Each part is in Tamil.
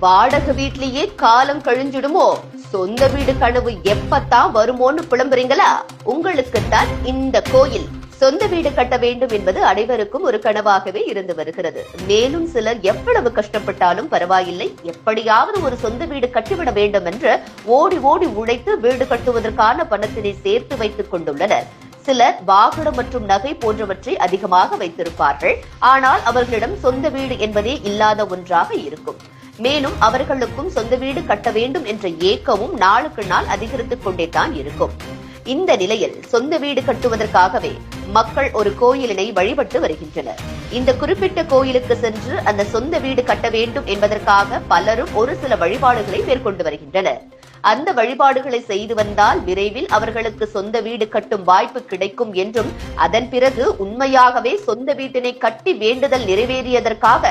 வாடகை வீட்லயே காலம் கழிஞ்சிடுமோ? சொந்த வீடு கனவு எப்பத்தான் வருமோன்னு புலம்புறீங்களா? உங்களுக்குத்தான் இந்த கோயில். சொந்த வீடு கட்ட வேண்டும் என்பது அனைவருக்கும் ஒரு கனவாகவே இருந்து வருகிறது. மேலும் சிலர் எவ்வளவு கஷ்டப்பட்டாலும் பரவாயில்லை. எப்படியாவது ஒரு சொந்த வீடு கட்டிவிட வேண்டும் என்று ஓடி ஓடி உழைத்து வீடு கட்டுவதற்கான பணத்தினை சேர்த்து வைத்துக் கொண்டுள்ளனர். சிலர் வாகனம் மற்றும் நகை போன்றவற்றை அதிகமாக வைத்திருப்பார்கள். ஆனால் அவர்களிடம் சொந்த வீடு என்பதே இல்லாத ஒன்றாக இருக்கும். மேலும் அவர்களுக்கும் சொந்த வீடு கட்ட வேண்டும் என்ற ஏக்கமும் நாளுக்கு நாள் அதிகரித்துக் கொண்டே தான் இருக்கும். இந்த நிலையில் சொந்த வீடு கட்டுவதற்காகவே மக்கள் ஒரு கோயிலினை வழிபட்டு வருகின்றனர். இந்த குறிப்பிட்ட கோயிலுக்கு சென்று அந்த சொந்த வீடு கட்ட வேண்டும் என்பதற்காக பலரும் ஒரு சில வழிபாடுகளை மேற்கொண்டு வருகின்றனர். அந்த வழிபாடுகளை செய்து வந்தால் விரைவில் அவர்களுக்கு சொந்த வீடு கட்டும் வாய்ப்பு கிடைக்கும் என்றும் அதன் பிறகு உண்மையாகவே சொந்த வீட்டினை கட்டி வேண்டுதல் நிறைவேறியதற்காக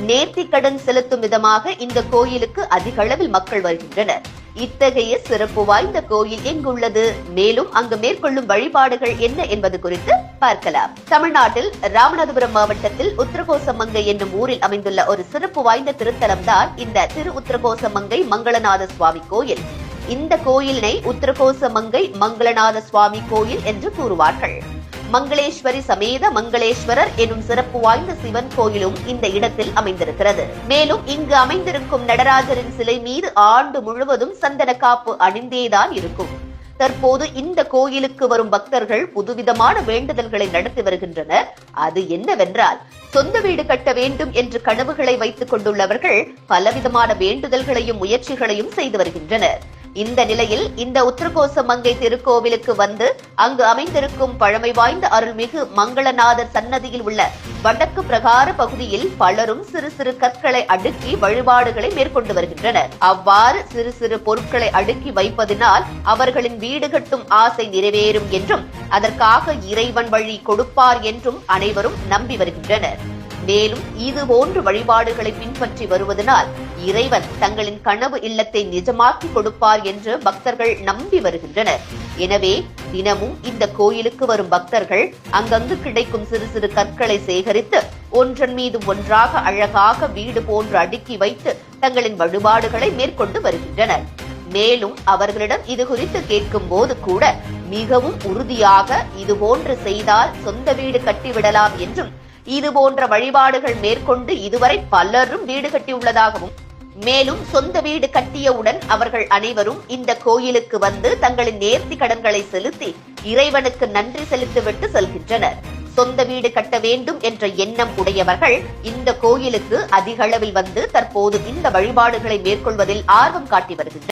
நேர்த்தி கடன் செலுத்தும் விதமாக இந்த கோயிலுக்கு அதிக அளவில் மக்கள் வருகின்றனர். இத்தகைய சிறப்பு வாய்ந்த கோயில் எங்குள்ளது? மேலும் அங்கு மேற்கொள்ளும் வழிபாடுகள் என்ன என்பது குறித்து பார்க்கலாம். தமிழ்நாட்டில் ராமநாதபுரம் மாவட்டத்தில் உத்தரகோசமங்கை என்னும் ஊரில் அமைந்துள்ள ஒரு சிறப்பு வாய்ந்த திருத்தலம்தான் இந்த திரு உத்தரகோசமங்கை மங்களநாத சுவாமி கோயில். இந்த கோயிலினை உத்தரகோசமங்கை மங்களநாத சுவாமி கோயில் என்று கூறுவார்கள். மங்களேஸ்வரி சமேத மங்களேஸ்வரர் எனும் சிறப்பு வாய்ந்த சிவன் கோயிலும் இந்த இடத்தில் அமைந்திருக்கிறது. மேலும் இங்கு அமைந்திருக்கும் நடராஜரின் சிலை மீது ஆண்டு முழுவதும் சந்தன காப்பு அணிந்தேதான் இருக்கும். தற்போது இந்த கோயிலுக்கு வரும் பக்தர்கள் புதுவிதமான வேண்டுதல்களை நடத்தி வருகின்றனர். அது என்னவென்றால் சொந்த வீடு கட்ட வேண்டும் என்று கனவுகளை வைத்துக் கொண்டுள்ளவர்கள் பலவிதமான வேண்டுதல்களையும் முயற்சிகளையும் செய்து வருகின்றனர். இந்த நிலையில் இந்த உத்தரகோச மங்கை திருக்கோவிலுக்கு வந்து அங்கு அமைந்திருக்கும் பழமை வாய்ந்த அருள்மிகு மங்களநாதர் சன்னதியில் உள்ள வடக்கு பிரகார பகுதியில் பலரும் சிறு சிறு கற்களை அடுக்கி வழிபாடுகளை மேற்கொண்டு வருகின்றனர். அவ்வாறு சிறு சிறு பொருட்களை அடுக்கி வைப்பதினால் அவர்களின் வீடு கட்டும் ஆசை நிறைவேறும் என்றும் அதற்காக இறைவன் வழி கொடுப்பார் என்றும் அனைவரும் நம்பி வருகின்றனர். மேலும் இது போன்ற வழிபாடுகளை பின்பற்றி வருவதனால் இறைவன் தங்களின் கனவு இல்லத்தை நிஜமாக்கி கொடுப்பார் என்று பக்தர்கள் நம்பி வருகின்றனர். எனவே தினமும் இந்த கோயிலுக்கு வரும் பக்தர்கள் அங்கங்கு கிடைக்கும் சிறு சிறு கற்களை சேகரித்து ஒன்றன் மீது ஒன்றாக அழகாக வீடு போன்று அடுக்கி வைத்து தங்களின் வழிபாடுகளை மேற்கொண்டு வருகின்றனர். மேலும் அவர்களிடம் இது குறித்து கேட்கும் போது கூட மிகவும் உறுதியாக இது போன்று செய்தால் சொந்த வீடு கட்டிவிடலாம் என்றும் இது போன்ற வழிபாடுகள் மேற்கொண்டு இதுவரை பலரும் வீடு கட்டியுள்ளதாகவும் மேலும் சொந்த வீடு கட்டியவுடன் அவர்கள் அனைவரும் இந்த கோயிலுக்கு வந்து தங்களின் நேர்த்தி கடன்களை செலுத்தி இறைவனுக்கு நன்றி செலுத்திவிட்டு செல்கின்றனர். சொந்த வீடு கட்ட வேண்டும் என்ற எண்ணம் உடையவர்கள் இந்த கோயிலுக்கு அதிகளவில் வந்து தற்போது இந்த வழிபாடுகளை மேற்கொள்வதில் ஆர்வம் காட்டி வருகின்றனர்.